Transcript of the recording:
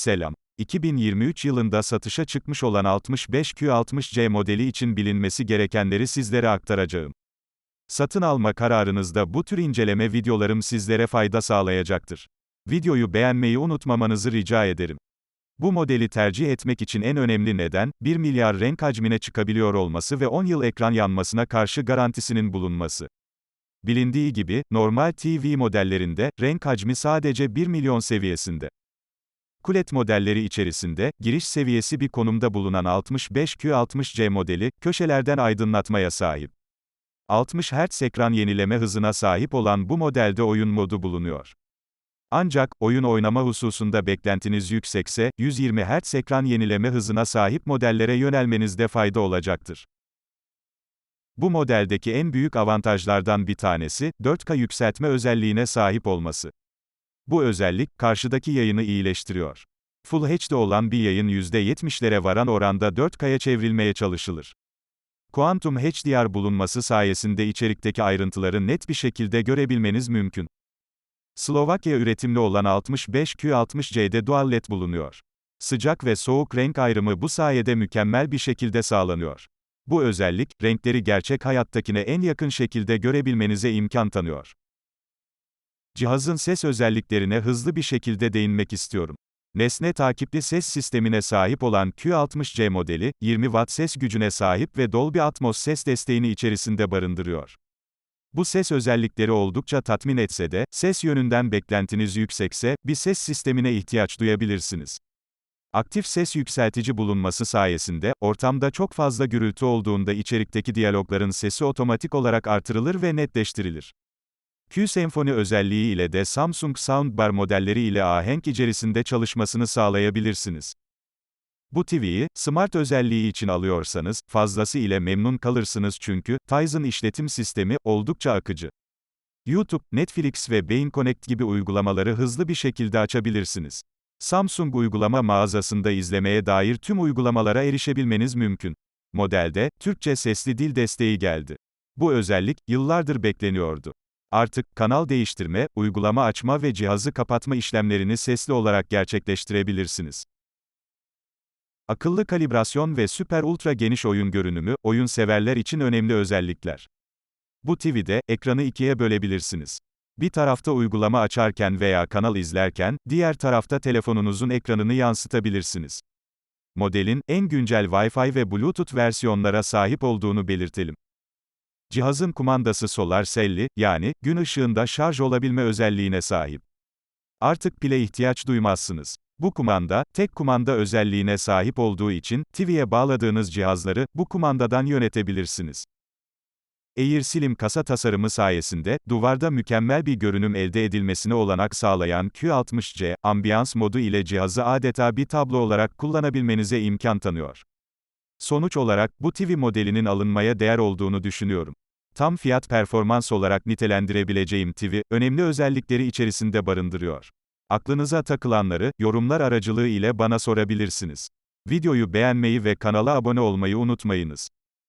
Selam. 2023 yılında satışa çıkmış olan 65Q60C modeli için bilinmesi gerekenleri sizlere aktaracağım. Satın alma kararınızda bu tür inceleme videolarım sizlere fayda sağlayacaktır. Videoyu beğenmeyi unutmamanızı rica ederim. Bu modeli tercih etmek için en önemli neden, 1 milyar renk hacmine çıkabiliyor olması ve 10 yıl ekran yanmasına karşı garantisinin bulunması. Bilindiği gibi, normal TV modellerinde, renk hacmi sadece 1 milyon seviyesinde. Kulet modelleri içerisinde, giriş seviyesi bir konumda bulunan 65Q60C modeli, köşelerden aydınlatmaya sahip. 60 Hz ekran yenileme hızına sahip olan bu modelde oyun modu bulunuyor. Ancak, oyun oynama hususunda beklentiniz yüksekse, 120 Hz ekran yenileme hızına sahip modellere yönelmenizde fayda olacaktır. Bu modeldeki en büyük avantajlardan bir tanesi, 4K yükseltme özelliğine sahip olması. Bu özellik, karşıdaki yayını iyileştiriyor. Full HD olan bir yayın %70'lere varan oranda 4K'ya çevrilmeye çalışılır. Quantum HDR bulunması sayesinde içerikteki ayrıntıları net bir şekilde görebilmeniz mümkün. Slovakya üretimli olan 65Q60C'de Dual LED bulunuyor. Sıcak ve soğuk renk ayrımı bu sayede mükemmel bir şekilde sağlanıyor. Bu özellik, renkleri gerçek hayattakine en yakın şekilde görebilmenize imkan tanıyor. Cihazın ses özelliklerine hızlı bir şekilde değinmek istiyorum. Nesne takipli ses sistemine sahip olan Q60C modeli, 20 Watt ses gücüne sahip ve Dolby Atmos ses desteğini içerisinde barındırıyor. Bu ses özellikleri oldukça tatmin etse de, ses yönünden beklentiniz yüksekse, bir ses sistemine ihtiyaç duyabilirsiniz. Aktif ses yükseltici bulunması sayesinde, ortamda çok fazla gürültü olduğunda içerikteki diyalogların sesi otomatik olarak artırılır ve netleştirilir. Q Symphony özelliği ile de Samsung Soundbar modelleri ile ahenk içerisinde çalışmasını sağlayabilirsiniz. Bu TV'yi, Smart özelliği için alıyorsanız, fazlası ile memnun kalırsınız çünkü, Tizen işletim sistemi, oldukça akıcı. YouTube, Netflix ve Bein Connect gibi uygulamaları hızlı bir şekilde açabilirsiniz. Samsung uygulama mağazasında izlemeye dair tüm uygulamalara erişebilmeniz mümkün. Modelde, Türkçe sesli dil desteği geldi. Bu özellik, yıllardır bekleniyordu. Artık, kanal değiştirme, uygulama açma ve cihazı kapatma işlemlerini sesli olarak gerçekleştirebilirsiniz. Akıllı kalibrasyon ve süper ultra geniş oyun görünümü, oyun severler için önemli özellikler. Bu TV'de, ekranı ikiye bölebilirsiniz. Bir tarafta uygulama açarken veya kanal izlerken, diğer tarafta telefonunuzun ekranını yansıtabilirsiniz. Modelin, en güncel Wi-Fi ve Bluetooth versiyonlara sahip olduğunu belirtelim. Cihazın kumandası solar selli, yani, gün ışığında şarj olabilme özelliğine sahip. Artık pile ihtiyaç duymazsınız. Bu kumanda, tek kumanda özelliğine sahip olduğu için, TV'ye bağladığınız cihazları, bu kumandadan yönetebilirsiniz. Air Slim kasa tasarımı sayesinde, duvarda mükemmel bir görünüm elde edilmesine olanak sağlayan Q60C, ambiyans modu ile cihazı adeta bir tablo olarak kullanabilmenize imkan tanıyor. Sonuç olarak, bu TV modelinin alınmaya değer olduğunu düşünüyorum. Tam fiyat performans olarak nitelendirebileceğim TV, önemli özellikleri içerisinde barındırıyor. Aklınıza takılanları, yorumlar aracılığı ile bana sorabilirsiniz. Videoyu beğenmeyi ve kanala abone olmayı unutmayınız.